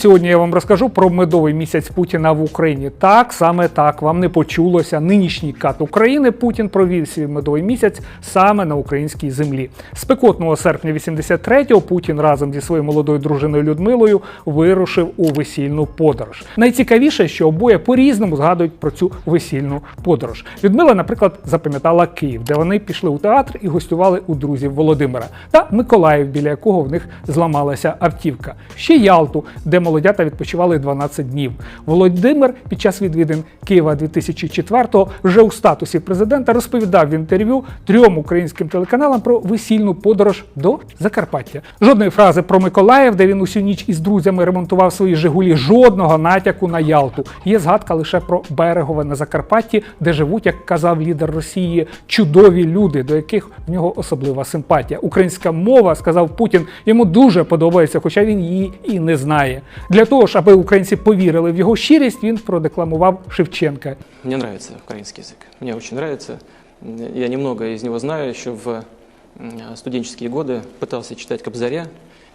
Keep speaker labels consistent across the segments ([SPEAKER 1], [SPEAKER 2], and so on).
[SPEAKER 1] Сьогодні я вам розкажу про медовий місяць Путіна в Україні. Так, саме так, вам не почулося. Нинішній кат України Путін провів свій медовий місяць саме на українській землі. Спекотного серпня 83-го Путін разом зі своєю молодою дружиною Людмилою вирушив у весільну подорож. Найцікавіше, що обоє по-різному згадують про цю весільну подорож. Людмила, наприклад, запам'ятала Київ, де вони пішли у театр і гостювали у друзів Володимира, та Миколаїв, біля якого в них зламалася автівка. Ще Ялту, де молодята відпочивали 12 днів. Володимир під час відвідин Києва 2004-го вже у статусі президента розповідав в інтерв'ю трьом українським телеканалам про весільну подорож до Закарпаття. Жодної фрази про Миколаїв, де він усю ніч із друзями ремонтував свої Жигулі, жодного натяку на Ялту. Є згадка лише про берегове на Закарпатті, де живуть, як казав лідер Росії, чудові люди, до яких в нього особлива симпатія. Українська мова, сказав Путін, йому дуже подобається, хоча він її і не знає. Для того ж, аби українці повірили в його щирість, він продекламував Шевченка.
[SPEAKER 2] Мне нравится украинский язык. Мне очень нравится. Я немного из него знаю. Еще в м, студенческие годы пытался читать Кобзаря.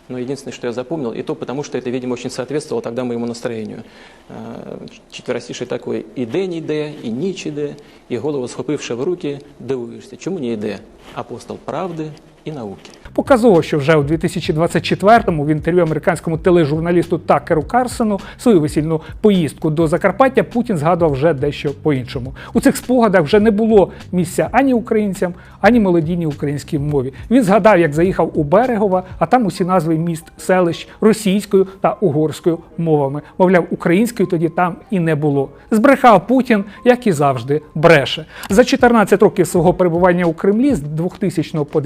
[SPEAKER 2] Но единственное, что я запомнил, и то потому, что это, видимо, очень соответствовало тогда моему настроению. Э, Четверостиший такой «Іде, не йде, і ніч іде, і голову схопивши в руки, дивуєшся, чому не йде? Апостол правди і науки».
[SPEAKER 1] Показово, що вже у 2024-му в інтерв'ю американському тележурналісту Такеру Карсону свою весільну поїздку до Закарпаття Путін згадував вже дещо по-іншому. У цих спогадах вже не було місця ані українцям, ані молодійній українській мові. Він згадав, як заїхав у Берегова, а там усі назви міст, селищ російською та угорською мовами. Мовляв, української тоді там і не було. Збрехав Путін, як і завжди, бреше. За 14 років свого перебування у Кремлі з 2000 по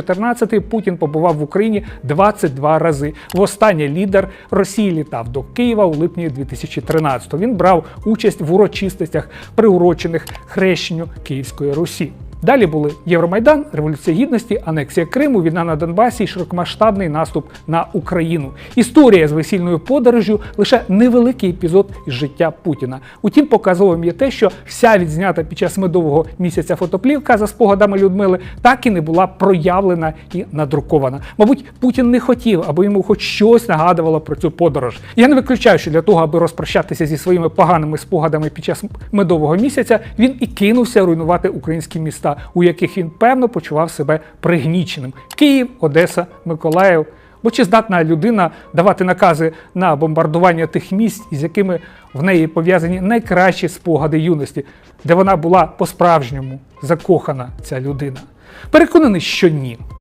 [SPEAKER 1] 2014 Путін побував в Україні 22 рази. Востаннє лідер Росії літав до Києва у липні 2013-го. Він брав участь в урочистостях, приурочених хрещенню Київської Русі. Далі були Євромайдан, Революція Гідності, анексія Криму, війна на Донбасі і широкомасштабний наступ на Україну. Історія з весільною подорожжю лише невеликий епізод із життя Путіна. Утім, показовим є те, що вся відзнята під час медового місяця фотоплівка за спогадами Людмили так і не була проявлена і надрукована. Мабуть, Путін не хотів, аби йому хоч щось нагадувало про цю подорож. Я не виключаю, що для того, аби розпрощатися зі своїми поганими спогадами під час медового місяця, він і кинувся руйнувати українські у яких він певно почував себе пригніченим: Київ, Одеса, Миколаїв. Бо чи здатна людина давати накази на бомбардування тих місць, із якими в неї пов'язані найкращі спогади юності, де вона була по-справжньому закохана ця людина? Переконаний, що ні.